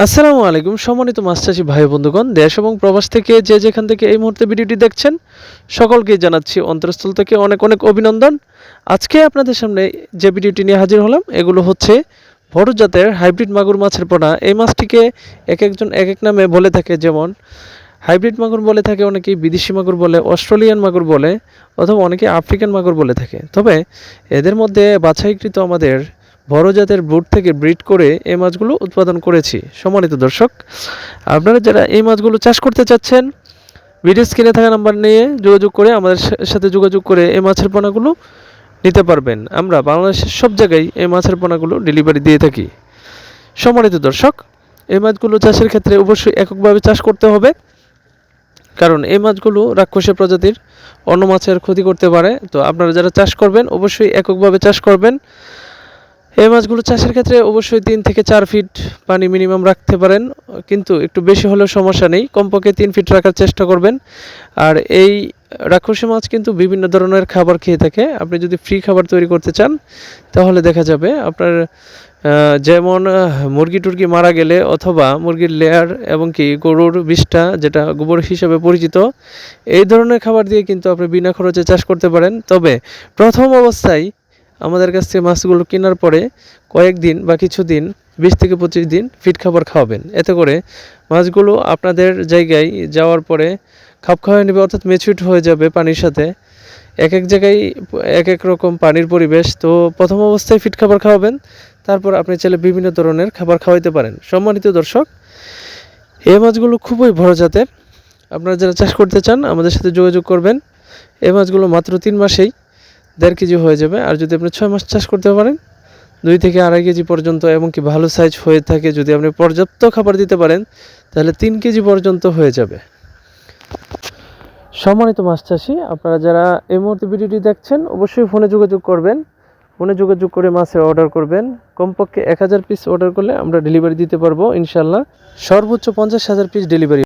আসসালামু আলাইকুম, সম্মানিত চাষি ভাই বন্ধুগণ, দেশ এবং প্রবাস থেকে যে যেখান থেকে এই মুহূর্তে ভিডিওটি দেখছেন, সকলকেই জানাচ্ছি অন্তরস্থল থেকে অনেক অনেক অভিনন্দন। আজকে আপনাদের সামনে যে ভিডিওটি নিয়ে হাজির হলাম, এগুলো হচ্ছে বড় জাতের হাইব্রিড মাগুর মাছের পোনা। এই মাছটিকে এক একজন এক এক নামে বলে থাকে, যেমন হাইব্রিড মাগুর বলে থাকে, অনেকেই বিদেশি মাগুর বলে, অস্ট্রেলিয়ান মাগুর বলে, অথবা অনেকে আফ্রিকান মাগুর বলে থাকে। তবে এদের মধ্যে বাছাইকৃত আমাদের বড় জাতের ব্রুড থেকে ব্রিড করে এই মাছগুলো উৎপাদন করেছি। সম্মানিত দর্শক, আপনারা যারা এই মাছগুলো চাষ করতে চাচ্ছেন, ভিডিও স্ক্রিনে থাকা নাম্বার নিয়ে যোগাযোগ করে আমাদের সাথে যোগাযোগ করে এই মাছের পোনাগুলো নিতে পারবেন। আমরা বাংলাদেশের সব জায়গায় এই মাছের পোনাগুলো ডেলিভারি দিয়ে থাকি। সম্মানিত দর্শক, এই মাছগুলো চাষের ক্ষেত্রে অবশ্যই এককভাবে চাষ করতে হবে, কারণ এই মাছগুলো রাক্ষসী প্রজাতির অন্য মাছের ক্ষতি করতে পারে। তো আপনারা যারা চাষ করবেন, অবশ্যই এককভাবে চাষ করবেন। এই মাছগুলো চাষের ক্ষেত্রে অবশ্যই তিন থেকে চার ফিট পানি মিনিমাম রাখতে পারেন, কিন্তু একটু বেশি হলেও সমস্যা নেই, কমপক্ষে তিন ফিট রাখার চেষ্টা করবেন। আর এই রাক্ষসী মাছ কিন্তু বিভিন্ন ধরনের খাবার খেয়ে থাকে, আপনি যদি ফ্রি খাবার তৈরি করতে চান, তাহলে দেখা যাবে আপনার যেমন মুরগি টুরগি মারা গেলে অথবা মুরগির লেয়ার এবং কি গরুর বিষটা যেটা গোবর হিসেবে পরিচিত, এই ধরনের খাবার দিয়ে কিন্তু আপনি বিনা খরচে চাষ করতে পারেন। তবে প্রথম অবস্থায় আমাদের কাছ থেকে মাছগুলো কেনার পরে কয়েকদিন বা কিছুদিন, বিশ থেকে পঁচিশ দিন ফিট খাবার খাওয়াবেন। এতে করে মাছগুলো আপনাদের জায়গায় যাওয়ার পরে খাপ খাওয়াই নেবে, অর্থাৎ মেচুইট হয়ে যাবে পানির সাথে। এক এক জায়গায় এক এক রকম পানির পরিবেশ। তো প্রথম অবস্থায় ফিট খাবার খাওয়াবেন, তারপর আপনি চাইলে বিভিন্ন ধরনের খাবার খাওয়াইতে পারেন। সম্মানিত দর্শক, এই মাছগুলো খুবই বড় জাতের। আপনারা যারা চাষ করতে চান, আমাদের সাথে যোগাযোগ করবেন। এই মাছগুলো মাত্র তিন মাসেই দেড় কেজি হয়ে যাবে। আর যদি আপনি ছয় মাস চাষ করতে পারেন, দুই থেকে আড়াই কেজি পর্যন্ত এবং কি ভালো সাইজ হয়ে থাকে যদি আপনি পর্যাপ্ত খাবার দিতে পারেন, তাহলে তিন কেজি পর্যন্ত হয়ে যাবে। সম্মানিত মাছ চাষি, আপনারা যারা এই মুহূর্তে ভিডিওটি দেখছেন, অবশ্যই ফোনে যোগাযোগ করবেন। ফোনে যোগাযোগ করে মাছের অর্ডার করবেন। কমপক্ষে এক হাজার পিস অর্ডার করলে আমরা ডেলিভারি দিতে পারব ইনশাল্লাহ সর্বোচ্চ পঞ্চাশ হাজার পিস ডেলিভারি